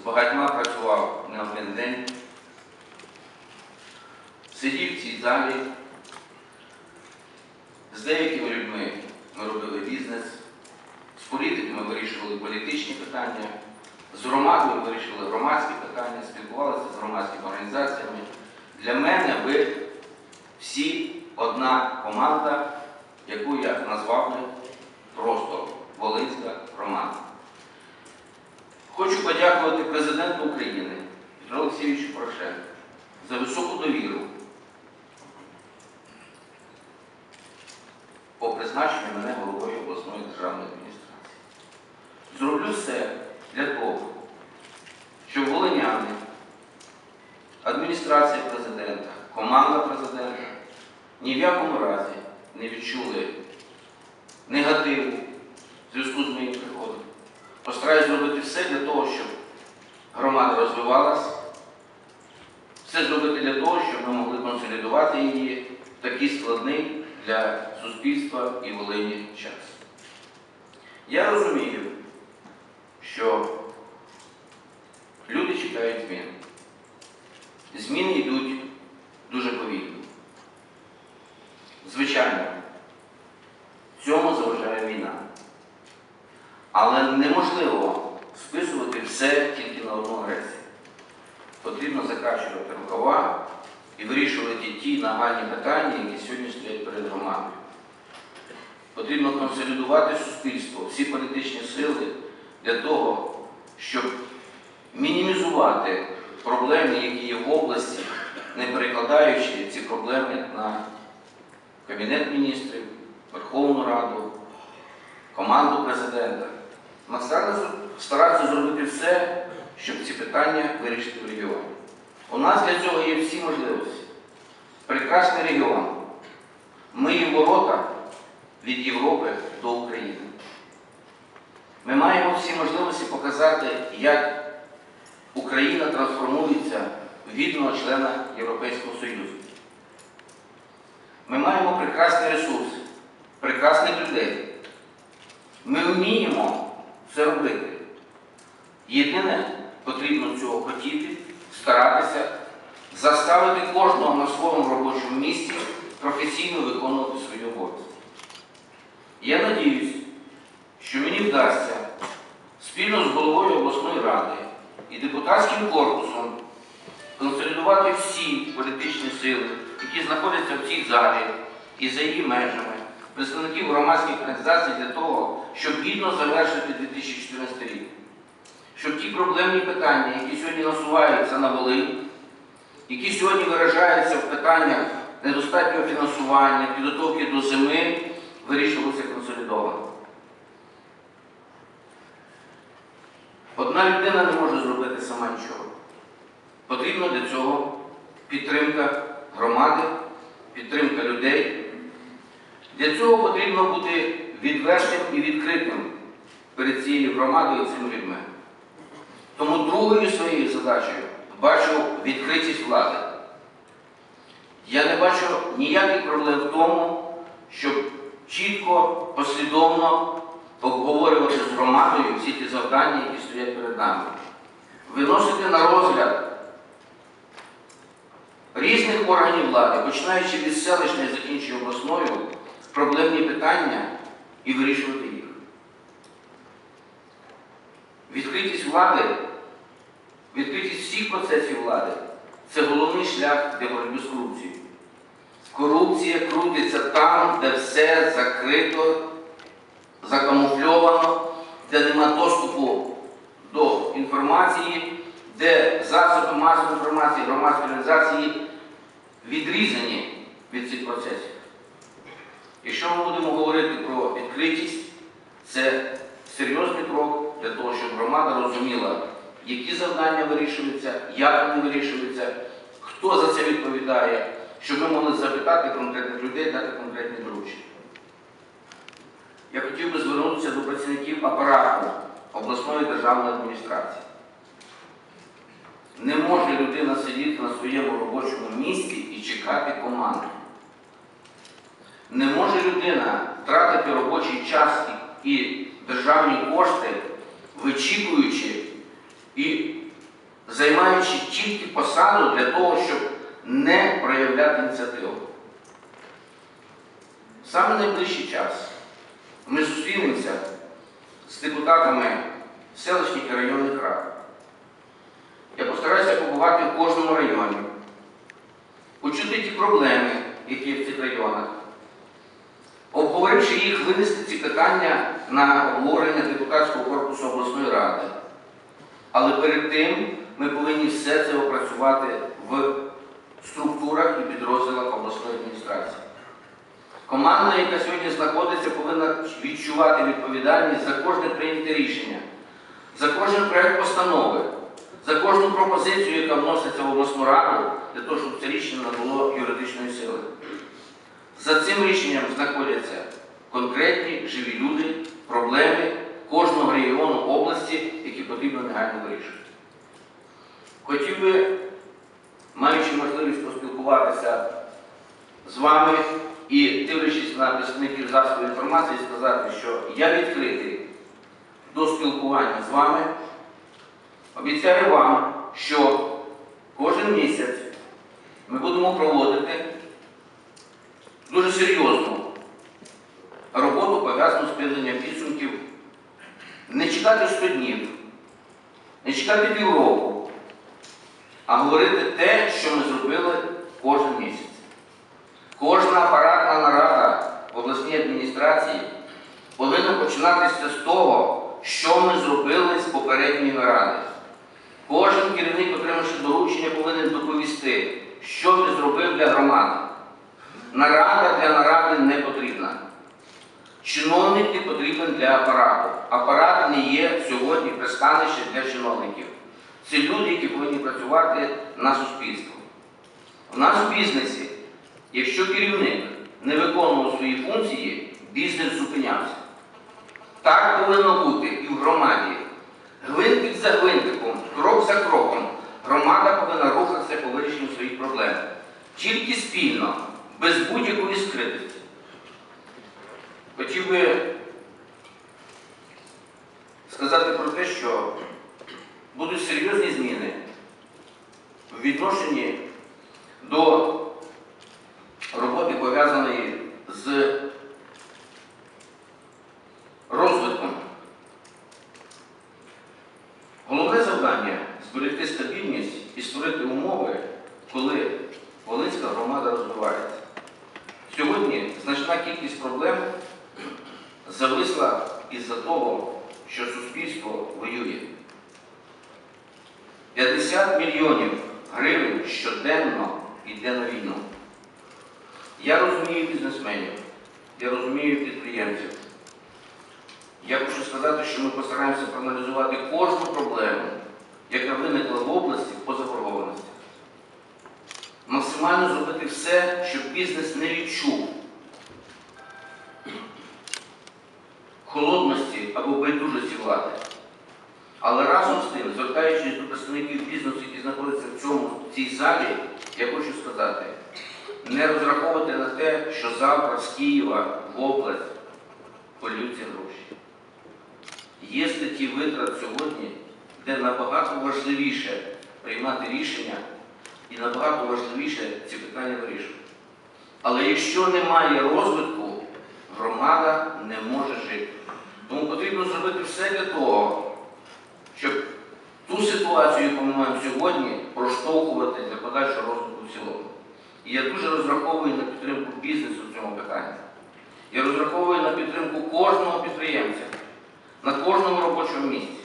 з багатьма працював не один день. Сидів в цій залі. З деякими людьми ми робили бізнес, з політиками вирішували політичні питання, з громадою вирішували громадські питання, спілкувалися з громадськими організаціями. Для мене ви всі одна команда, яку я назвав би просто Волинська громада. Хочу подякувати президенту України Петру Олексійовичу Порошенку за високу довіру по призначенню мене головою обласної державної адміністрації. Зроблю все для того, щоб волиняни, адміністрація президента, команда президента ні в якому разі не відчули негативу в зв'язку з моїм приходом. Постараюсь зробити все для того, щоб громада розвивалась, все зробити для того, щоб ми могли консолідувати її в такий складний для суспільства і Волині час. Я розумію, що люди чекають змін. Зміни йдуть дуже повільно. Звичайно, цьому заважає. Але неможливо списувати все тільки на одну агресію. Потрібно закачувати рукава і вирішувати ті нагальні питання, які сьогодні стоять перед громадою. Потрібно консолідувати суспільство, всі політичні сили для того, щоб мінімізувати проблеми, які є в області, не перекладаючи ці проблеми на Кабінет міністрів, Верховну Раду, команду президента. Ми старатися зробити все, щоб ці питання вирішити в регіоні. У нас для цього є всі можливості. Прекрасний регіон. Ми є ворота від Європи до України. Ми маємо всі можливості показати, як Україна трансформується в вільного члена Європейського Союзу. Ми маємо прекрасний ресурс, прекрасних людей. Ми вміємо це робити. Єдине, потрібно цього хотіти, старатися, заставити кожного на своєму робочому місці професійно виконувати свої обов'язки. Я надіюсь, що мені вдасться спільно з головою обласної ради і депутатським корпусом консолідувати всі політичні сили, які знаходяться в цій залі і за її межами, представників громадських організацій для того, щоб гідно завершити 2014 рік. Щоб ті проблемні питання, які сьогодні насуваються на Волинь, які сьогодні виражаються в питаннях недостатнього фінансування, підготовки до зими, вирішувалися консолідовано. Одна людина не може зробити сама нічого. Потрібна для цього підтримка громади, підтримка людей. Для цього потрібно бути відвертим і відкритим перед цією громадою і цими людьми. Тому другою своєю задачею бачу відкритість влади. Я не бачу ніяких проблем в тому, щоб чітко, послідовно обговорювати з громадою всі ті завдання, які стоять перед нами. Виносити на розгляд різних органів влади, починаючи від селищної, закінчуючи обласною, проблемні питання і вирішувати їх. Відкритість влади, відкритість всіх процесів влади це головний шлях для боротьби з корупцією. Корупція крутиться там, де все закрито, закамуфльовано, де нема доступу до інформації, де засоби масової інформації, громадські організації відрізані від цих процесів. Якщо ми будемо говорити про відкритість, це серйозний крок для того, щоб громада розуміла, які завдання вирішуються, як вони вирішуються, хто за це відповідає, щоб ми могли запитати конкретних людей, дати конкретні доручення. Я хотів би звернутися до працівників апарату обласної державної адміністрації. Не може людина сидіти на своєму робочому місці і чекати команди. Не може людина тратити робочий час і державні кошти, вичікуючи і займаючи тільки посаду для того, щоб не проявляти ініціативу. Саме найближчий час ми зустрінемося з депутатами селищних і районних рад. Я постараюся побувати в кожному районі, почути ті проблеми, які є в цих районах, обговоривши їх, винести ці питання на обговорення депутатського корпусу обласної ради. Але перед тим ми повинні все це опрацювати в структурах і підрозділах обласної адміністрації. Команда, яка сьогодні знаходиться, повинна відчувати відповідальність за кожне прийняте рішення, за кожен проект постанови, за кожну пропозицію, яка вноситься в обласну раду, для того, щоб це рішення набуло юридичної сили. За цим рішенням знаходяться конкретні живі люди, проблеми кожного регіону області, які потрібно негайно вирішити. Хотів би, маючи можливість поспілкуватися з вами і дивлячись на представників засобів інформації, сказати, що я відкритий до спілкування з вами. Обіцяю вам, що кожен місяць ми будемо проводити дуже серйозну роботу пов'язану з підведенням підсумків. Не чекати 100 днів, не чекати півроку, а говорити те, що ми зробили кожен місяць. Кожна апаратна нарада в обласній адміністрації повинна починатися з того, що ми зробили з попередньої наради. Кожен керівник, отримавши доручення, повинен доповісти, що він зробив для громади. Нарада для наради не потрібна. Чиновник потрібен для апарату. Апарат не є сьогодні пристанище для чиновників. Це люди, які повинні працювати на суспільство. У нас в бізнесі, якщо керівник не виконував свої функції, бізнес зупинявся. Так повинно бути і в громаді. Гвинтик за гвинтиком, крок за кроком, громада повинна рухатися по вирішенню своїх проблем. Тільки спільно, без будь-якої скритості. Хотів би сказати про те, що будуть серйозні зміни в відношенні до роботи, пов'язаної з розвитком. Головне завдання зберегти стабільність і створити умови, коли Волинська громада розвивається. Сьогодні значна кількість проблем зависла із-за того, що суспільство воює. 50 мільйонів гривень щоденно йде на війну. Я розумію бізнесменів, я розумію підприємців. Я хочу сказати, що ми постараємося проаналізувати кожну проблему, яка виникла в області по заборгованості. Максимально зробити все, щоб бізнес не відчув холодності або байдужості влади. Але разом з тим, звертаючись до представників бізнесу, які знаходяться в цьому в цій залі, я хочу сказати, не розраховувати на те, що завтра з Києва в область полюються гроші. Є статті витрат сьогодні, де набагато важливіше приймати рішення і набагато важливіше ці питання вирішувати. Але якщо немає розвитку, громада не може жити. Тому потрібно зробити все для того, щоб ту ситуацію, яку ми маємо сьогодні, проштовхувати для подальшого розвитку в цілому. І я дуже розраховую на підтримку бізнесу в цьому питанні. Я розраховую на підтримку кожного підприємця на кожному робочому місці.